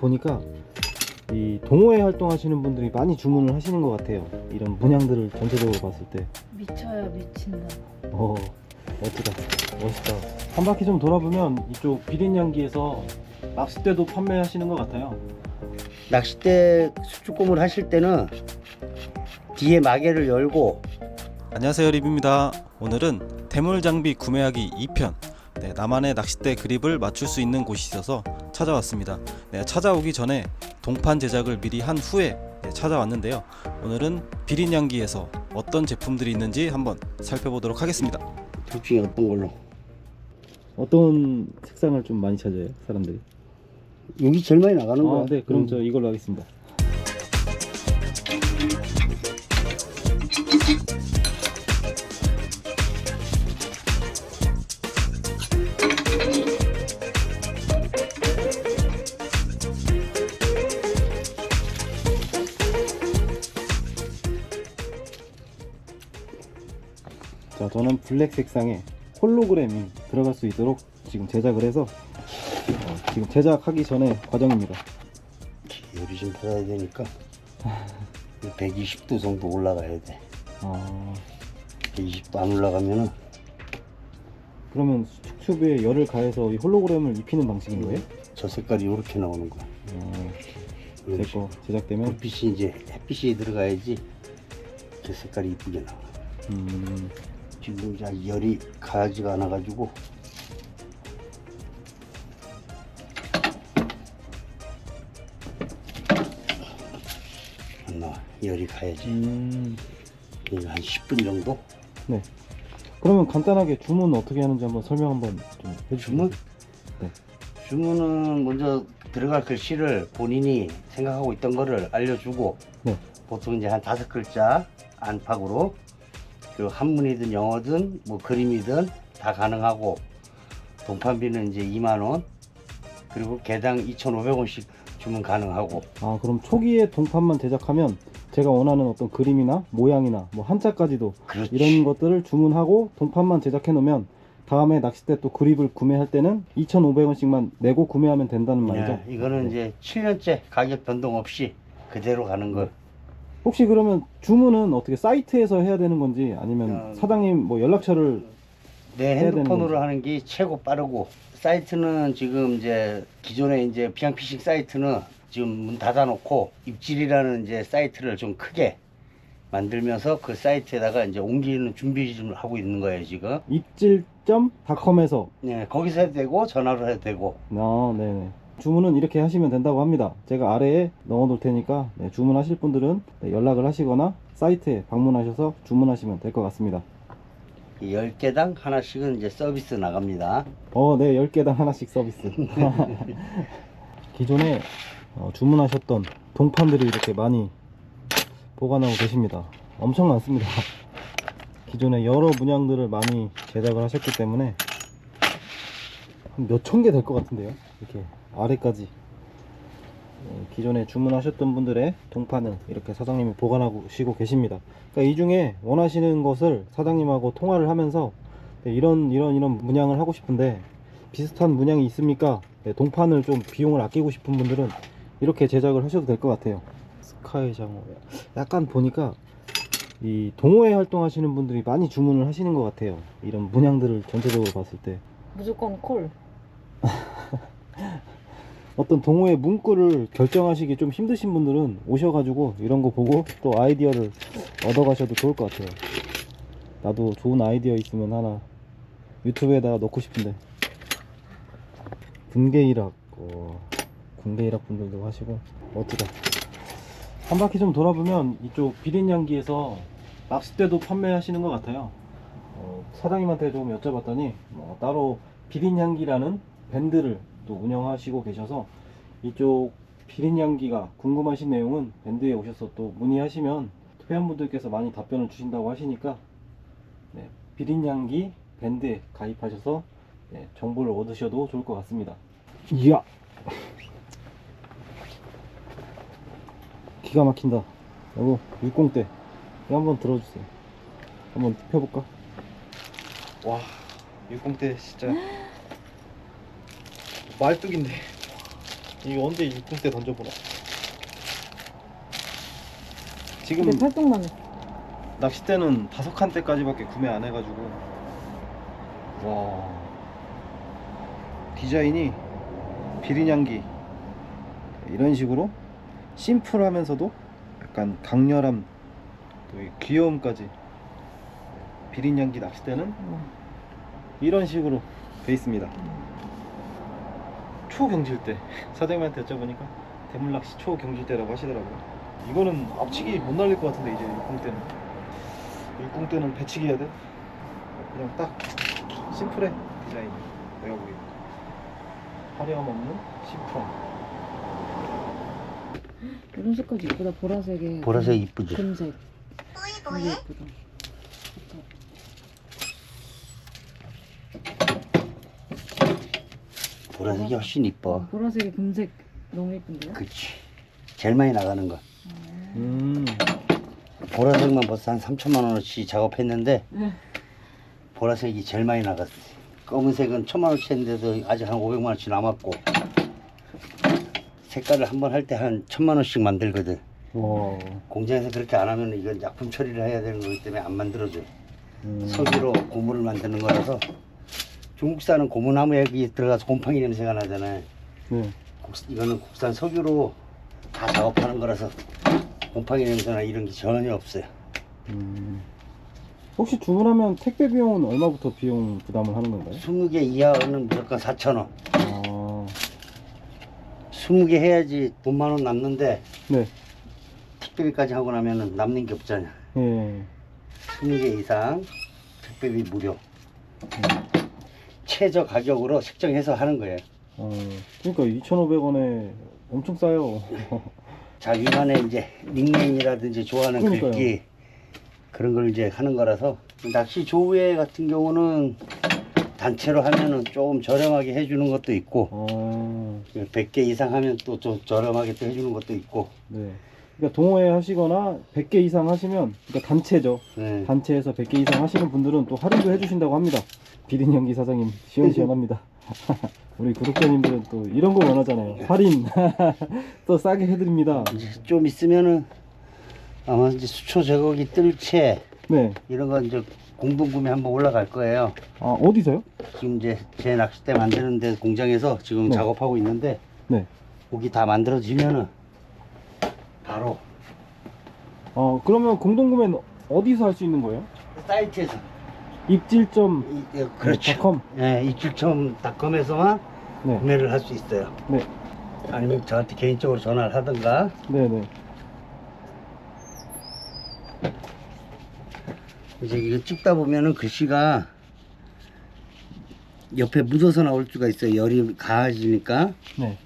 보니까 이 동호회 활동하시는 분들이 많이 주문을 하시는 것 같아요. 이런 문양들을 전체적으로 봤을 때. 미쳐야 미친다. 어, 멋지다. 멋있다. 한 바퀴 좀 돌아보면 이쪽 비린양기에서 낚싯대도 판매하시는 것 같아요. 낚싯대 수축공을 하실 때는 뒤에 마개를 열고 안녕하세요 리뷰입니다 오늘은 대물 장비 구매하기 2편 네, 나만의 낚싯대 그립을 맞출 수 있는 곳이 있어서 찾아왔습니다 네, 찾아오기 전에 동판 제작을 미리 한 후에 네, 찾아왔는데요 오늘은 비린양기에서 어떤 제품들이 있는지 한번 살펴보도록 하겠습니다 둘 중에 어떤 걸로 어떤 색상을 좀 많이 찾아요, 사람들이? 여기 제일 많이 나가는 거야 아, 네, 그럼 음. 저 이걸로 하겠습니다. 저는 블랙 색상에 홀로그램이 들어갈 수 있도록 지금 제작을 해서 어, 지금 제작하기 전에 과정입니다. 열이 좀 들어야 되니까 120도 정도 올라가야 돼. 아, 120도 안 올라가면은. 그러면 수축튜브에 열을 가해서 이 홀로그램을 입히는 방식인 거예요? 저 색깔이 이렇게 나오는 거야. 어, 이런 제거 제작되면? 불빛이 이제 햇빛이 들어가야지 저 색깔이 이쁘게 나와. 음, 지금 이제 열이 가지가 않아 가지고 안 나와 열이 가야지 음, 이거 한 10분 정도 네. 그러면 간단하게 주문 어떻게 하는지 한번 설명 한번 좀 해주시면 주문 네. 주문은 먼저 들어갈 글씨를 본인이 생각하고 있던 거를 알려주고 네. 보통 이제 한 다섯 글자 안팎으로 그 한문이든 영어든 뭐 그림이든 다 가능하고 동판비는 이제 2만 원 그리고 개당 2,500원씩 주문 가능하고. 아 그럼 초기에 동판만 제작하면 제가 원하는 어떤 그림이나 모양이나 뭐 한자까지도 그렇지. 이런 것들을 주문하고 동판만 제작해 놓으면 다음에 낚싯대 또 그립을 구매할 때는 2,500원씩만 내고 구매하면 된다는 말이죠. 네, 이거는 이제 7년째 가격 변동 없이 그대로 가는 거 혹시 그러면 주문은 어떻게 사이트에서 해야 되는 건지 아니면 어, 사장님 뭐 연락처를 내 해야 되는 핸드폰으로 거죠. 하는 게 최고 빠르고 사이트는 지금 이제 기존에 이제 비양 피싱 사이트는 지금 문 닫아놓고 입질이라는 이제 사이트를 좀 크게 만들면서 그 사이트에다가 이제 옮기는 준비 좀 하고 있는 거예요 지금. 입질점 닷컴에서 네 거기서 해도 되고 전화로 해도 되고. 아, 네네. 주문은 이렇게 하시면 된다고 합니다. 제가 아래에 넣어 놓을 테니까 네, 주문하실 분들은 네, 연락을 하시거나 사이트에 방문하셔서 주문하시면 될 것 같습니다. 이 10개당 하나씩은 이제 서비스 나갑니다. 어, 네, 10개당 하나씩 서비스. 기존에 어, 주문하셨던 동판들이 이렇게 많이 보관하고 계십니다. 엄청 많습니다. 기존에 여러 문양들을 많이 제작을 하셨기 때문에 한 몇 천 개 될 것 같은데요. 이렇게 아래까지. 어, 기존에 주문하셨던 분들의 동판을 이렇게 사장님이 보관하고 쉬고 계십니다. 그러니까 이 중에 원하시는 것을 사장님하고 통화를 하면서 네, 이런 이런 이런 문양을 하고 싶은데 비슷한 문양이 있습니까? 네, 동판을 좀 비용을 아끼고 싶은 분들은 이렇게 제작을 하셔도 될 것 같아요. 스카이 장어. 약간 보니까 이 동호회 활동하시는 분들이 많이 주문을 하시는 것 같아요. 이런 문양들을 전체적으로 봤을 때 무조건 콜. 어떤 동호회 문구를 결정하시기 좀 힘드신 분들은 오셔가지고 이런 거 보고 또 아이디어를 얻어가셔도 좋을 것 같아요. 나도 좋은 아이디어 있으면 하나 유튜브에다가 넣고 싶은데 군계 일학 어, 군계 일학 분들도 하시고 멋지다. 한 바퀴 좀 돌아보면 이쪽 비린양기에서 낚싯대도 판매하시는 것 같아요. 어, 사장님한테 좀 여쭤봤더니 뭐 따로 비린향기라는 밴드를 또 운영하시고 계셔서 이쪽 비린 향기가 궁금하신 내용은 밴드에 오셔서 또 문의하시면 회원분들께서 많이 답변을 주신다고 하시니까 네, 비린 향기 밴드에 가입하셔서 네, 정보를 얻으셔도 좋을 것 같습니다. 이야 기가 막힌다. 여보 육공대 이거 한번 들어주세요. 한번 펴볼까? 와 육공대 진짜 말뚝인데. 이거 언제 입금 때 던져보나? 지금 근데 팔뚝만 해. 낚싯대는 다섯 칸대까지밖에 구매 안 해가지고. 와. 디자인이 비린향기. 이런 식으로 심플하면서도 약간 강렬함 또 이 귀여움까지. 비린향기 낚싯대는 어. 이런 식으로 돼 있습니다 초경질대 사장님한테 여쭤보니까 대물낚시 초경질대라고 하시더라고요 이거는 앞치기 못 날릴 것 같은데 이제 육궁 때는 육궁 때는 배치기 해야 돼 그냥 딱 심플해 디자인이 내가 보기엔 화려함 없는 심플함 이런 색깔도 이쁘다. 보라색에. 보라색 이쁘지? 금색. 예쁘다. 보라색이 훨씬 이뻐. 보라색에 금색 너무 예쁜데요? 그치. 제일 많이 나가는 거. 음 보라색만 벌써 한 3천만 원어치 작업했는데 네. 보라색이 제일 많이 나갔어. 검은색은 천만 원치 했는데도 아직 한 500만 원치 남았고 색깔을 한 번 할 때 한 천만 원씩 만들거든. 와 공장에서 그렇게 안 하면 이건 약품 처리를 해야 되는 거기 때문에 안 만들어줘. 음. 석유로 고무를 만드는 거라서 중국산은 고무나무에 들어가서 곰팡이 냄새가 나잖아요. 네. 국- 이거는 국산 석유로 다 작업하는 거라서 곰팡이 냄새나 이런 게 전혀 없어요. 음. 혹시 주문하면 택배 비용은 얼마부터 비용 부담을 하는 건가요? 20개 이하는 무조건 4,000원. 아, 20개 해야지 돈만 원 남는데 네. 택배비까지 하고 나면은 남는 게 없잖아. 예. 20개 이상 택배비 무료. 최저 가격으로 책정해서 하는 거예요. 어, 그러니까 2,500원에 엄청 싸요. 자기만의 이제 닉네임이라든지 좋아하는 그러니까요. 글귀 그런 걸 이제 하는 거라서 낚시 조회 같은 경우는 단체로 하면은 조금 저렴하게 해주는 것도 있고 어, 100개 이상 하면 또 좀 저렴하게 또 해주는 것도 있고 네. 그러니까 동호회 하시거나 100개 이상 하시면, 그러니까 단체죠. 네. 단체에서 100개 이상 하시는 분들은 또 할인도 해주신다고 합니다. 비린 연기 사장님 시원시원합니다. 우리 구독자님들은 또 이런 거 원하잖아요. 할인 또 싸게 해드립니다. 이제 좀 있으면은 아마 이제 수초 제거기 뜰채 네. 이런 거 이제 공동 구매 한번 올라갈 거예요. 아 어디서요? 지금 이제 제 낚싯대 만드는데 공장에서 지금 네. 작업하고 있는데 네. 고기 다 만들어지면은 바로 어 그러면 공동구매는 어디서 할 수 있는 거예요? 사이트에서 입질점 이- 예, 그렇죠. 닷컴. 예, 입질점닷컴에서만 네. 구매를 할 수 있어요. 네. 아니면 저한테 개인적으로 전화를 하든가. 네네. 이제 이거 찍다 보면은 글씨가 옆에 묻어서 나올 수가 있어요. 열이 가해지니까. 네.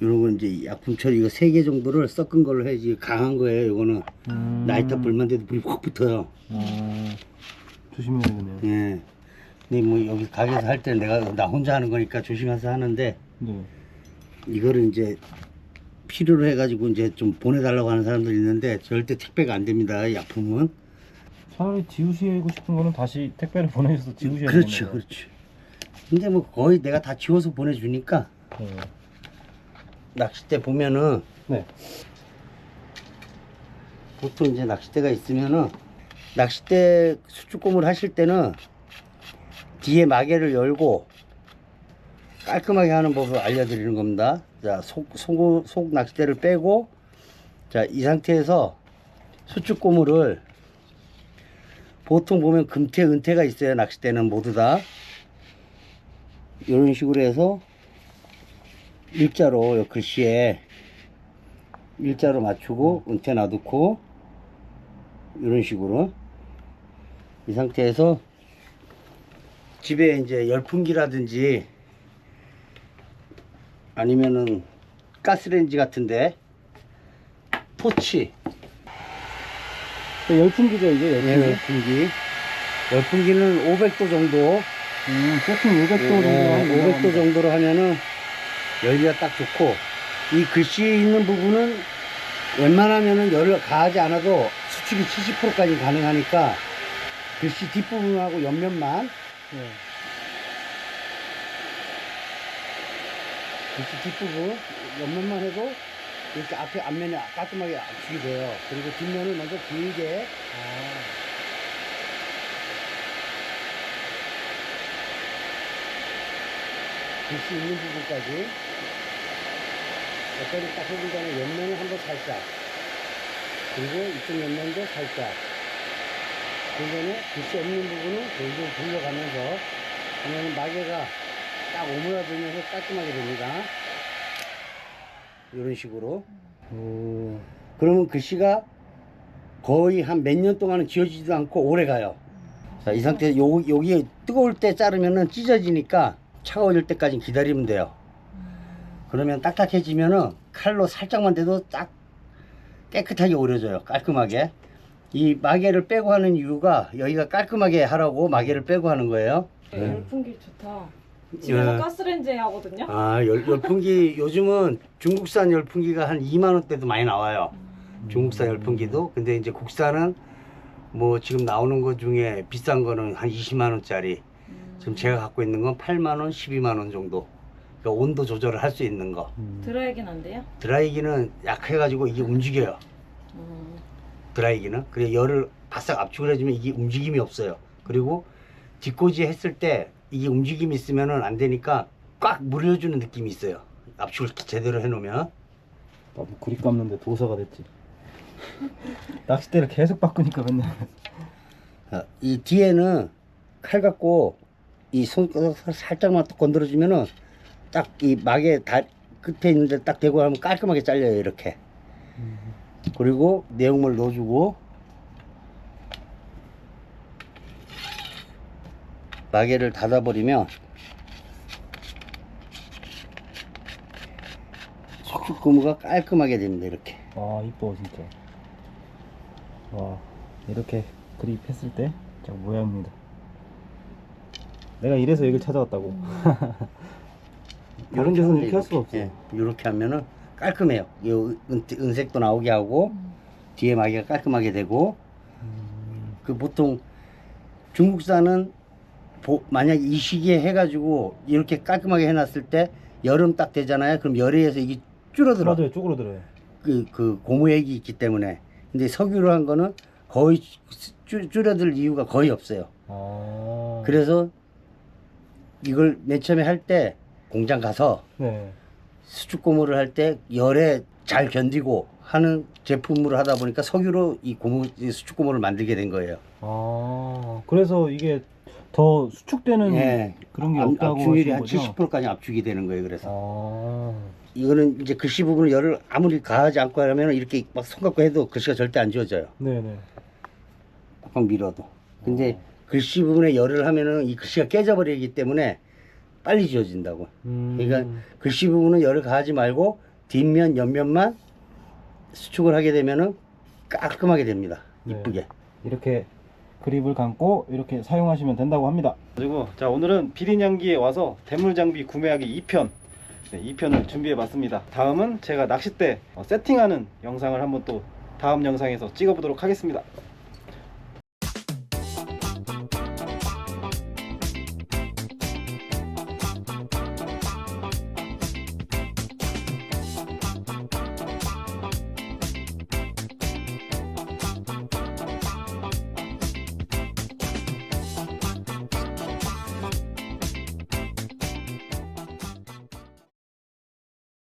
건 이제 약품 처리 이거 세 개 정도를 섞은 걸로 해야지 강한 거예요. 이거는 음... 라이터 불만 돼도 불이 확 붙어요. 아... 조심해야겠네요. 예. 근데 뭐 여기 가게에서 할 때는 내가 나 혼자 하는 거니까 조심해서 하는데 네. 이거를 이제 필요로 해가지고 이제 좀 보내달라고 하는 사람들이 있는데 절대 택배가 안 됩니다. 이 약품은. 차라리 지우시고 싶은 거는 다시 택배를 보내셔서 지우셔야 그렇죠, 되는 거예요. 그렇죠. 근데 뭐 거의 내가 다 지워서 보내주니까 네. 낚싯대 보면은 네. 보통 이제 낚싯대가 있으면은 낚싯대 수축곰을 하실 때는 뒤에 마개를 열고 깔끔하게 하는 법을 알려드리는 겁니다. 자, 속, 속, 속 낚싯대를 빼고 자, 이 상태에서 수축고무를 보통 보면 금태, 은태가 있어요. 낚싯대는 모두 다. 이런 식으로 해서 일자로 요 글씨에 일자로 맞추고 은태 놔두고 이런 식으로 이 상태에서 집에 이제 열풍기라든지 아니면은 가스레인지 같은데 토치. 그 열풍기죠 이게? 열풍기. 예, 열풍기. 열풍기는 500도 정도. 음, 보통 500도 정도 예, 하는 500도 정도로 하면은 열기가 딱 좋고 이 글씨 있는 부분은 웬만하면은 열을 가하지 않아도 수축이 70%까지 가능하니까 글씨 뒷부분하고 옆면만 네. 글씨 뒷부분 옆면만 해도 이렇게 앞에 앞면이 깔끔하게 압축이 돼요. 그리고 뒷면을 먼저 길게 글씨 있는 부분까지 옆면을 딱 해준 다음에 옆면을 한번 살짝 그리고 이쪽 옆면도 살짝 그러면 글씨 없는 부분은 돌돌 돌려가면서 하면 마개가 딱 오므라들면서 깔끔하게 됩니다. 이런 식으로. 오. 그러면 글씨가 거의 한 몇 년 동안은 지워지지도 않고 오래 가요. 자, 이 상태에서 요, 여기 뜨거울 때 자르면은 찢어지니까 차가워질 때까지 기다리면 돼요. 그러면 딱딱해지면은 칼로 살짝만 대도 딱 깨끗하게 오려져요. 깔끔하게. 이 마개를 빼고 하는 이유가 여기가 깔끔하게 하라고 마개를 빼고 하는 거예요. 네. 열풍기 좋다. 집에서 예. 가스레인지 하거든요. 아, 열, 열풍기 요즘은 중국산 열풍기가 한 2만 원대도 많이 나와요. 중국산 열풍기도. 근데 이제 국산은 뭐 지금 나오는 것 중에 비싼 거는 한 20만 원짜리. 음. 지금 제가 갖고 있는 건 8만 원, 12만 원 정도. 그러니까 온도 조절을 할 수 있는 거. 음. 드라이긴 한데요. 드라이기는 약해가지고 이게 움직여요. 음. 드라이기는. 그래 열을 바싹 압축을 해주면 이게 움직임이 없어요. 그리고 뒷꽂이 했을 때 이게 움직임이 있으면은 안 되니까 꽉 물려주는 느낌이 있어요. 압축을 제대로 해놓으면. 나도 그립 감는데 도사가 됐지. 낚싯대를 계속 바꾸니까 맨날. 어, 이 뒤에는 칼 갖고 이 손가락 살짝만 딱 건드려주면은 딱 이 막의 다 끝에 있는데 딱 대고 하면 깔끔하게 잘려요 이렇게 그리고 내용물 넣어주고 마개를 닫아버리면 숙축 고무가 깔끔하게 됩니다 이렇게 와 이뻐 진짜. 와 이렇게 그립 했을 때딱 모양입니다. 내가 이래서 여길 찾아왔다고. 다른 데서는 이렇게 할 수가 없어. 예, 이렇게 하면은 깔끔해요. 이 은, 은색도 나오게 하고 뒤에 마개가 깔끔하게 되고 음, 그 보통 중국산은 보- 만약 이 시기에 해가지고 이렇게 깔끔하게 해놨을 때 여름 딱 되잖아요. 그럼 열에 의해서 이게 줄어들어. 줄어들어요, 쪼그러들어요. 그, 그 고무액이 있기 때문에. 근데 석유로 한 거는 거의 줄, 줄어들 이유가 거의 없어요. 아. 그래서 이걸 맨 처음에 할 때 공장 가서 네. 수축 고무를 할 때 열에 잘 견디고 하는 제품으로 하다 보니까 석유로 이 고무 이 수축 고무를 만들게 된 거예요. 아 그래서 이게 더 수축되는 예. 그런 게 압- 없다고 압축률이 한 거죠? 70%까지 압축이 되는 거예요. 그래서 아. 이거는 이제 글씨 부분을 열을 아무리 가하지 않고 하면 이렇게 막 손 갖고 해도 글씨가 절대 안 지워져요. 네네. 꽉꽉 밀어도. 근데 글씨 부분에 열을 하면은 이 글씨가 깨져버리기 때문에 빨리 지워진다고. 음. 그러니까 글씨 부분은 열을 가하지 말고 뒷면 옆면만 수축을 하게 되면은 깔끔하게 됩니다. 네. 이쁘게. 이렇게 그립을 감고 이렇게 사용하시면 된다고 합니다. 그리고 자 오늘은 비린향기에 와서 대물 장비 구매하기 2편 네, 2편을 준비해 봤습니다. 다음은 제가 낚싯대 어, 세팅하는 영상을 한번 또 다음 영상에서 찍어 보도록 하겠습니다.